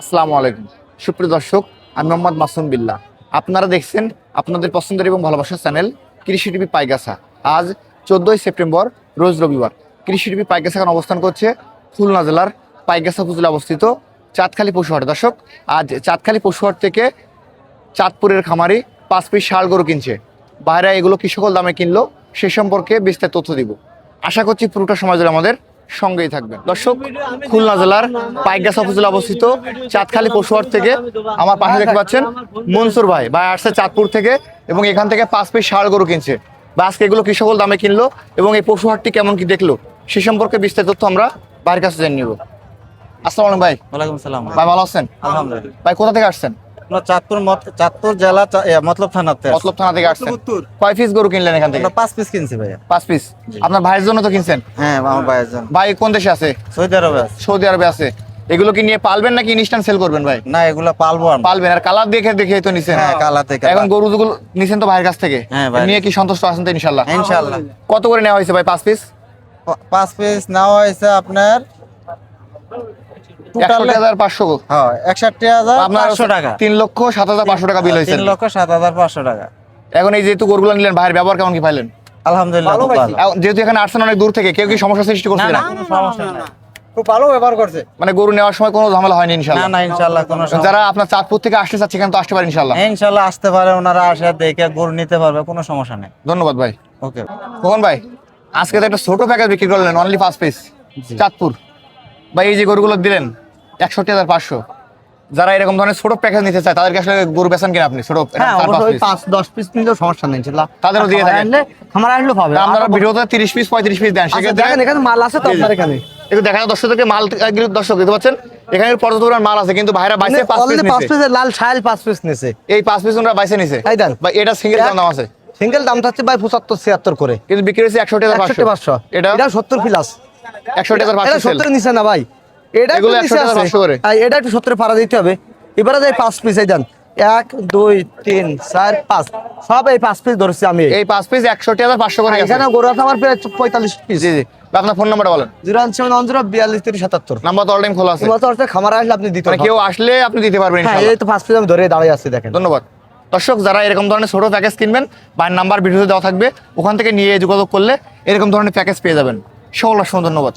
আসসালামু আলাইকুম। সুপ্রিয় দর্শক, আমি মোহাম্মদ মাসুম বিল্লা আপনারা দেখছেন আপনাদের পছন্দের এবং ভালোবাসার চ্যানেল কৃষি টিভি পাইগাসা আজ চোদ্দোই সেপ্টেম্বর, রোজ রবিবার। কৃষি টিভি পাইগাসা এখন অবস্থান করছে খুলনা জেলার পাইগাসা উপজেলা অবস্থিত চাঁদখালী পশুহাট দর্শক, আজ চাঁদখালী পশুহাট থেকে চাঁদপুরের খামারি পাঁচ পিস ষাড় গরু কিনছে। বাইরে এগুলো কৃষকল দামে কিনলো, সে সম্পর্কে বিস্তারিত তথ্য দিব। আশা করছি পুরোটা সময় আমাদের সঙ্গেই থাকবেন। দর্শক খুলনা জেলার পাইকগাছা উপজেলা অবস্থিত চাঁদখালি পশুহাট থেকে আমার পাশে দেখতে পাচ্ছেন মনসুর ভাই। ভাই আসছে চাঁদপুর থেকে এবং এখান থেকে পাঁচ পিস ষাড় গরু কিনছে। বা আজকে এগুলো কি সকল দামে কিনলো এবং এই পশুহাটটি কেমন কি দেখল সে সম্পর্কে বিস্তারিত তথ্য আমরা ভাইয়ের কাছে জেনে নিব। আসসালামু ভাই। ওয়ালাইকুম ভাই ভালো আছেন? আলহামদুলিল্লাহ। ভাই কোথা থেকে আসছেন? আমরা চাঁদপুর চাঁদপুর জেলা মতলব থানাতে মতলব থানা থেকে আসছেন। কয় পিস গরু কিনলেন এখান থেকে? পাঁচ পিস কিনছি ভাইয়া। পাঁচ পিস আপনার ভাইয়ের জন্য তো কিনছেন? হ্যাঁ আমার ভাইয়ের জন্য। ভাই কোন দেশে আছে? সৌদি আরবে আছে। সৌদি আরবে আছে। এগুলো কি নিয়ে পালবেন নাকি ইনস্ট্যান্ট সেল করবেন ভাই? না এগুলো পালবো পালবেন। আর কালার দেখে দেখে তো নিছেন। হ্যাঁ কালা থেকে এখন গরু যেগুলো নিছেন তো ভাইয়ের কাছ থেকে? হ্যাঁ, নিয়ে কি সন্তুষ্ট আছেন তো ইনশাল্লাহ ইনশাআল্লাহ। কত করে নেওয়া হয়েছে ভাই পাঁচ পিস পাঁচ পিস নেওয়া হয়েছে আপনার এখন এই যেহেতু গরুগুলো নিলেন ভাইয়ের ব্যবহার কেমন কি পাইলেন? আলহামদুলিল্লাহ যেহেতু এখানে আসছেন অনেক দূর থেকে কেউ কি সমস্যা সৃষ্টি করছে না না কোনো সমস্যা নাই। খুব ভালো ব্যবহার করছে। মানে গরু নেওয়ার সময় কোনো ঝামেলা হয়নি না না ইনশাআল্লাহ কোনো যারা আপনার চাঁদপুর থেকে আসতে চাচ্ছে এখানে তো আসতে পারে ইনশাল্লাহ হ্যাঁ, ইনশাআল্লাহ আসতে পারে ওনারা আসে দেখে গরু নিতে পারবে কোনো সমস্যা নেই। ধন্যবাদ ভাই। ওকে। কখন ভাই আজকে তো একটা ছোট প্যাকেজ বিক্রি করলেন অনলি পাঁচ পিস চাঁদপুর। ভাই এই যে গরুগুলো দিলেন একষট্টি হাজার পাঁচশো। যারা এরকম ধরনের ছোট প্যাকেজ নিতে চায় তাদেরকে আসলে গরু বেচেন কিনা আপনি? ছোট হ্যাঁ পাঁচ দশ পিস নিলেও সমস্যা নেই ইনশাল্লাহ। তাদেরও দিয়ে থাকেন। আসলেও পাবে। তা আপনারা ভিডিওতে তিরিশ পিস পঁয়ত্রিশ পিস দেন। আচ্ছা, সেক্ষেত্রে দেখেন এখানে মাল আছে তো। আপনার এখানে। একটু দেখা যায় দর্শকদেরকে মাল দর্শক দেখতে পাচ্ছেন? এখানে পর্যাপ্ত পরিমাণ মাল আছে কিন্তু ভাইরা বাইসে পাঁচ পিস পাঁচ নিছে। পিসের লাল শাইল পাঁচ পিস নিছে। এই পাঁচ পিস ওনারা বাইসে নিছে। এই দেন। ভাই এটা সিঙ্গেল দাম আছে? সিঙ্গেল দাম থাকছে ভাই পঁচাত্তর ছিয়াত্তর করে। কিন্তু বিক্রি হয়েছে একশো একষট্টি পাঁচশো। এটা সত্তর প্লাস। একশো এটা পাঁচশো সত্তর নিচে না ভাই। এটা এগুলো একটু নিচে 61,500 করে। এটা একটু সত্তর পাড়া দিতে হবে। এবারে যাই পাঁচ পিস এই দেন। এক দুই তিন চার পাঁচ। সব এই পাঁচ পিস ধরেছি আমি। এই পাঁচ পিস একষট্টি হাজার পাঁচশো করে। এখানে গরু আছে আমার প্রায় পঁয়তাল্লিশ পিস জি জি। আপনার ফোন নাম্বারটা বলেন। Zero one seven one zero বিয়াল্লিশ তিরিশ সাতাত্তর। নাম্বার তো অল টাইম খোলা আছে। তো খামার আসলে আপনি দিতে মানে কেউ আসলে আপনি দিতে পারবেন হ্যাঁ এই তো পাঁচ পিস আমি ধরে দাঁড়িয়ে আছি দেখেন। ধন্যবাদ। দর্শক যারা এরকম ধরনের ছোট প্যাকেজ কিনবেন বাইরের নাম্বার ভিডিওতে দেওয়া থাকবে ওখান থেকে নিয়ে যোগাযোগ করলে এরকম ধরনের প্যাকেজ পেয়ে যাবেন। সকল অসংখ্য ধন্যবাদ।